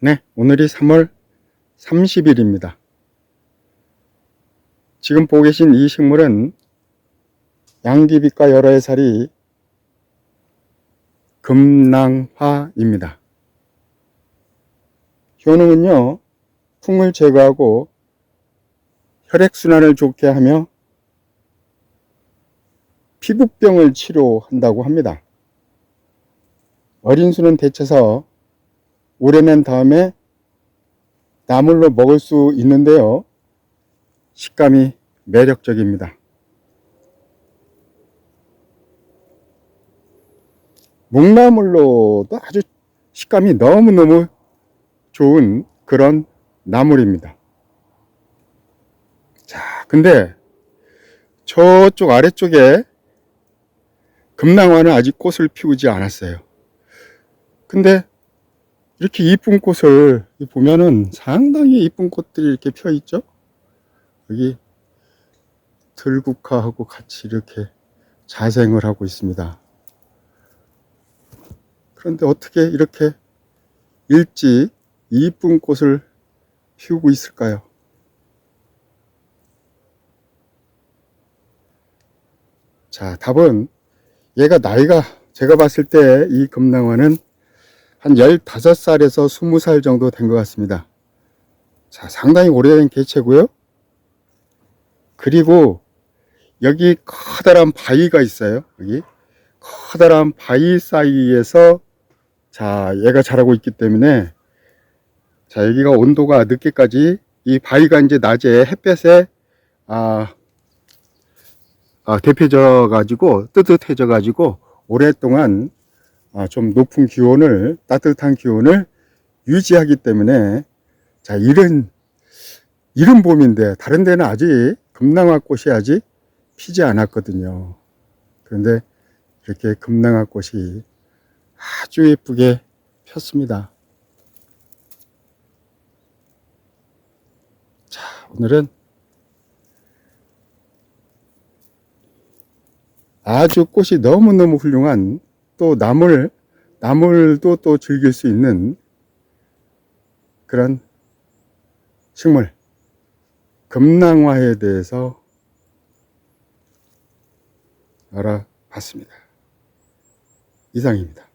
네, 오늘이 3월 30일입니다. 지금 보고 계신 이 식물은 양귀비과 여러 해살이 금낭화입니다. 효능은요, 풍을 제거하고 혈액순환을 좋게 하며 피부병을 치료한다고 합니다. 어린 수는 데쳐서 우려낸 다음에 나물로 먹을 수 있는데요. 식감이 매력적입니다. 묵나물로도 아주 식감이 너무너무 좋은 그런 나물입니다. 자, 근데 저쪽 아래쪽에 금낭화는 아직 꽃을 피우지 않았어요. 근데 이렇게 이쁜 꽃을 보면은 상당히 이쁜 꽃들이 이렇게 펴 있죠? 여기 들국화하고 같이 이렇게 자생을 하고 있습니다. 그런데 어떻게 이렇게 일찍 이쁜 꽃을 피우고 있을까요? 자, 답은 얘가 나이가 제가 봤을 때 이 금낭화는 한 15살에서 20살 정도 된 것 같습니다. 자, 상당히 오래된 개체고요. 그리고 여기 커다란 바위가 있어요. 여기 커다란 바위 사이에서 자, 얘가 자라고 있기 때문에 자, 여기가 온도가 늦게까지 이 바위가 이제 낮에 햇볕에 아, 아 대표져 가지고 뜨뜻해져 가지고 오랫동안 아, 좀 높은 기온을 따뜻한 기온을 유지하기 때문에 자 이런 이런 봄인데 다른 데는 아직 금낭화 꽃이 아직 피지 않았거든요. 그런데 이렇게 금낭화 꽃이 아주 예쁘게 폈습니다. 자 오늘은 아주 꽃이 너무너무 훌륭한 또 나물, 나물도 또 즐길 수 있는 그런 식물, 금낭화에 대해서 알아봤습니다. 이상입니다.